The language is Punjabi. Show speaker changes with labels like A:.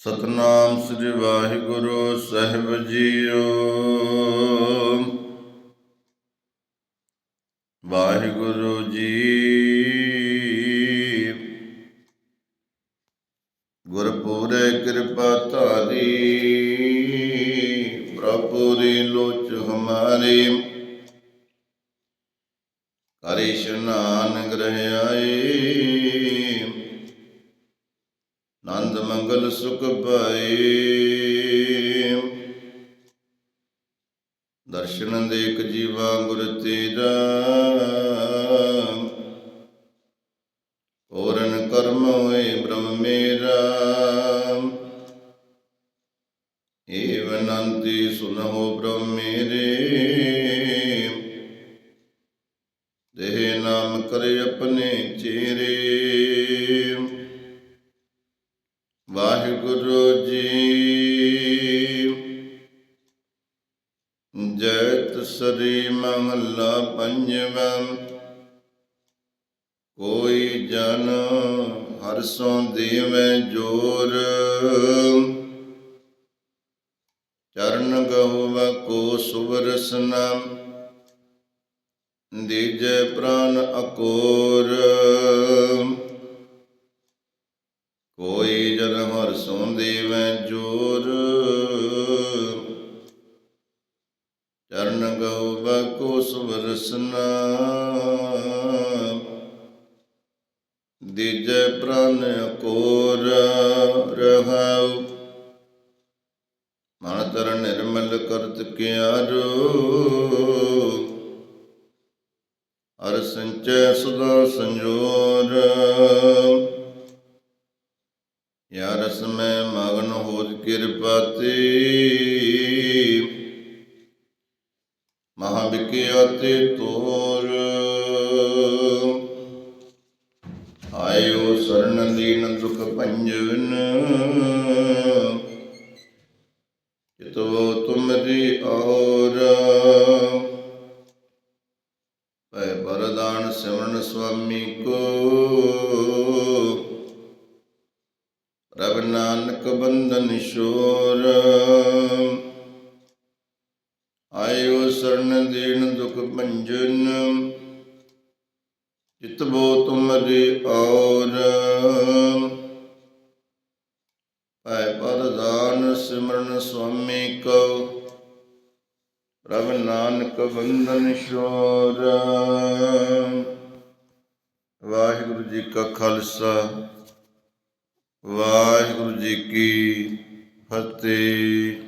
A: ਸਤਨਾਮ ਸ੍ਰੀ ਵਾਹਿਗੁਰੂ ਸਾਹਿਬ ਜੀਓ। ਵਾਹਿਗੁਰੂ ਜੀ ਗੁਰਪੂਰੇ ਕਿਰਪਾ ਧਾਰੀ, ਪ੍ਰਭੂ ਦੀ ਲੋਚ ਹਮਾਰੀ। ਕਰੇ ਗ੍ਰਹਿ ਆਏ ਨੰਦ ਮੰਗਲ ਸੁਖ ਪਾਏ। ਦਰਸ਼ਨ ਦੇਖ ਜੀਵਾ ਗੁਰ ਤੇਰਾ। ਪੂਰਨ ਕਰਮ ਹੋਏ ਬ੍ਰਹਮ ਮੇਰਾ। ਏਵ ਨੰਤੀ ਸੁਨਹੁ ਬ੍ਰਹਮ ਮੇਰੇ। ਦੇਹ ਨਾਮ ਕਰੇ ਆਪਣੇ ਚੇਰੇ ਜੈਤ ਸਰੀ ਮਹੱਲਾ ਪੰਜਵਾਂ। ਕੋਈ ਜਨ ਹਰਸੋਂ ਦੇਵੈ ਜੋਰ। ਚਰਨ ਗਹੁਵ ਕੋ ਸੁਵਰਸਨਾ ਦੀਜੈ ਪ੍ਰਾਨ ਅਕੋਰ। ਕੋ ਸੁਵਰਸਨਾ। ਦੀਜੈ ਪ੍ਰਾਨ ਅਕੋਰ ਰਹਾਉ। ਮਨ ਤਰ ਨਿਰਮਲ ਕਰਤ ਕਿਆਰੋ। ਹਰ ਸੰਚੈ ਸਦਾ ਸੰਜੋਰ। ਯਾ ਰਸ ਮੈਂ ਮਗਨ ਹੋਜ ਕਿਰਪਾ ਤੇ ਵਿਕਿਆ ਤੇ ਤੋਰ। ਆਇਓ ਸਰਨ ਦੀਨ ਦੁਖ ਭੰਜਨ। ਚਿਤਵੋ ਤੁਮਰੀ ਔਰ ਪੈ ਬਰਦਾਨ ਸਿਮਰਨ ਸੁਆਮੀ ਕੋ। ਰਬ ਨਾਨਕ ਬੰਧਨ ਸ਼ੋਰ ਆਇਓ ਸਰਨ ਦੇਣ ਦੁਖ ਭੰਜਨ ਜਿਤਬੋ ਤੁਮਰੇ ਔਰ। ਪੈ ਪਰਦਾਨ ਸਿਮਰਨ ਸੁਆਮੀ ਕੋ ਰਬ ਨਾਨਕ ਬੰਦਨ ਸ਼ੋਰ ਵਾਹਿਗੁਰੂ ਜੀ ਕਾ ਖਾਲਸਾ, ਵਾਹਿਗੁਰੂ ਜੀ ਕੀ ਫਤਿਹ।